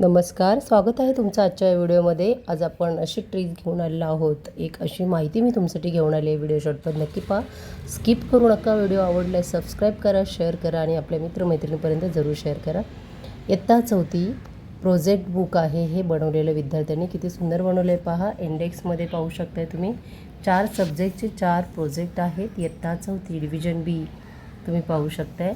नमस्कार स्वागत आहे तुमचं आजच्या या व्हिडिओमध्ये. आज आपण अशी ट्रिक घेऊन आलेलो आहोत. एक अशी माहिती मी तुमच्यासाठी घेऊन आली आहे. व्हिडिओ शॉर्टवर नक्की पहा. स्किप करू नका. व्हिडिओ आवडल्यास सबस्क्राईब करा शेअर करा आणि आपल्या मित्रमैत्रिणीपर्यंत जरूर शेअर करा. इयत्ता चौथी प्रोजेक्ट बुक आहे. हे बनवलेलं विद्यार्थ्यांनी किती सुंदर बनवलं आहे पहा इंडेक्समध्ये पाहू शकताय तुम्ही. चार सब्जेक्टचे चार प्रोजेक्ट आहेत. इयत्ता चौथी डिव्हिजन बी तुम्ही पाहू शकताय.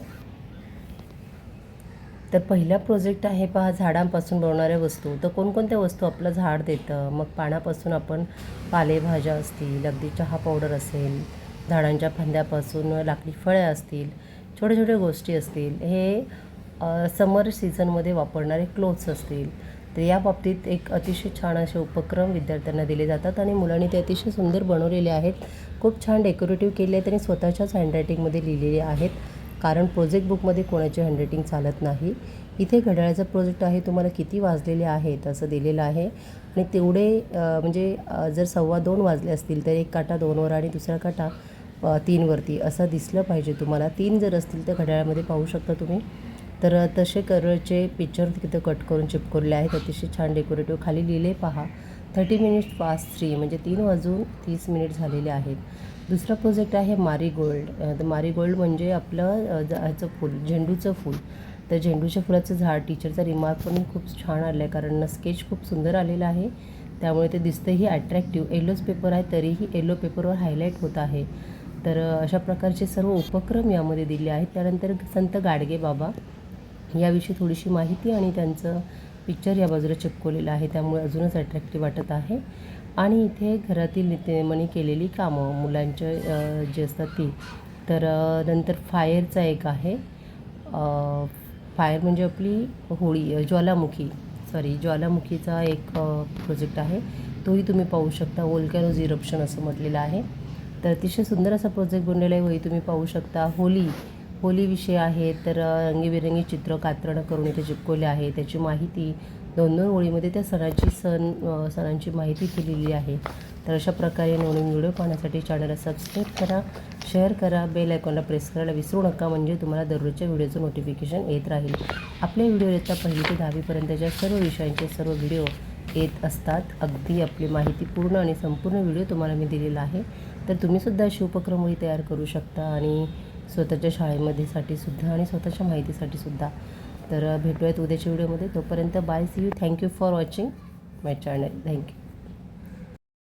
तर पहिला प्रोजेक्ट आहे पहा झाडांपासून बनवणाऱ्या वस्तू. तर कोणकोणत्या वस्तू आपलं झाड देतं? मग पानापासून आपण पालेभाज्या असतील अगदी चहा पावडर असेल झाडांच्या फांद्यापासून लाकडी फळे असतील छोट्या छोट्या गोष्टी असतील हे समर सीझनमध्ये वापरणारे क्लोथ्स असतील. तर या बाबतीत एक अतिशय छान असे उपक्रम विद्यार्थ्यांना दिले जातात आणि मुलांनी ते अतिशय सुंदर बनवलेले आहेत. खूप छान डेकोरेटिव्ह केले आहेत आणि स्वतःच्याच हँडरायटिंगमध्ये लिहिलेले आहेत. कारण प्रोजेक्ट बुकमध्ये कोणाची हँडरायटिंग चालत नाही. इथे घड्याळाचा प्रोजेक्ट आहे तुम्हाला किती वाजलेले आहेत असं दिलेलं आहे. आणि तेवढे म्हणजे जर सव्वा दोन वाजले असतील तर एक काटा दोनवर आणि दुसरा काटा तीनवरती असं दिसलं पाहिजे तुम्हाला. तीन जर असतील तर घड्याळामध्ये पाहू शकता तुम्ही. तर तसे करचे पिक्चर तिथं कट करून चिपकवले आहेत. अतिशय छान डेकोरेटिव्ह. खाली लिहिले पहा. थर्टी मिनिट्स पास थ्री म्हणजे तीन वाजून तीस मिनिट झालेले आहेत. दुसरा प्रोजेक्ट आहे मारीगोल्ड तर मारीगोल्ड म्हणजे आपलं ज- ह्याचं फूल झेंडूचं फूल. तर झेंडूच्या फुलाचं झाड टीचरचा रिमार्क पण खूप छान आलं आहे कारण स्केच खूप सुंदर आलेलं आहे. त्यामुळे ते दिसतंही अट्रॅक्टिव्ह येलोच पेपर आहे तरीही येलो पेपरवर हायलाईट होत आहे. तर अशा प्रकारचे सर्व उपक्रम यामध्ये दिले आहेत. त्यानंतर संत गाडगे बाबा याविषयी थोडीशी माहिती आणि त्यांचं पिक्चर या बाजूला चिपकवलेलं आहे. त्यामुळे अजूनच अट्रॅक्टिव्ह वाटत आहे. आणि इथे घरातील नित्यमनी केलेली कामं मुलांच्या जे जी असतात ती. तर नंतर फायरचा एक आहे. फायर म्हणजे आपली होळी ज्वालामुखी. सॉरी ज्वालामुखीचा एक प्रोजेक्ट आहे. तोही तुम्ही पाहू शकता. वोल्कॅनोज इरप्शन असं म्हटलेलं आहे. तर अतिशय सुंदर असा प्रोजेक्ट बनलेला आहे. वही तुम्ही पाहू शकता. होली होलीविषयी आहे. तर रंगीबेरंगी चित्र कात्रणं करून इथे चिपकवले आहे. त्याची माहिती दोन दोन ओळीमध्ये त्या सणाची सण सणांची माहिती केलेली आहे. तर अशा प्रकारे नवीन व्हिडिओ पाहण्यासाठी चॅनलला सबस्क्राईब करा शेअर करा बेल आयकॉनला प्रेस करायला विसरू नका म्हणजे तुम्हाला दररोजच्या व्हिडिओचं नोटिफिकेशन येत राहील. आपल्या व्हिडिओ येता पहिली ते दहावीपर्यंतच्या सर्व विषयांचे सर्व व्हिडिओ येत असतात अगदी आपली माहिती पूर्ण आणि संपूर्ण व्हिडिओ तुम्हाला मी दिलेला आहे. तर तुम्हीसुद्धा अशी उपक्रमही तयार करू शकता आणि स्वतःच्या शाळेमध्ये साठी सुद्धा आणि स्वतःच्या माहितीसाठी सुद्धा. तर भेटूयात उद्याच्या व्हिडिओमध्ये. तोपर्यंत bye see you thank you for watching my channel thank you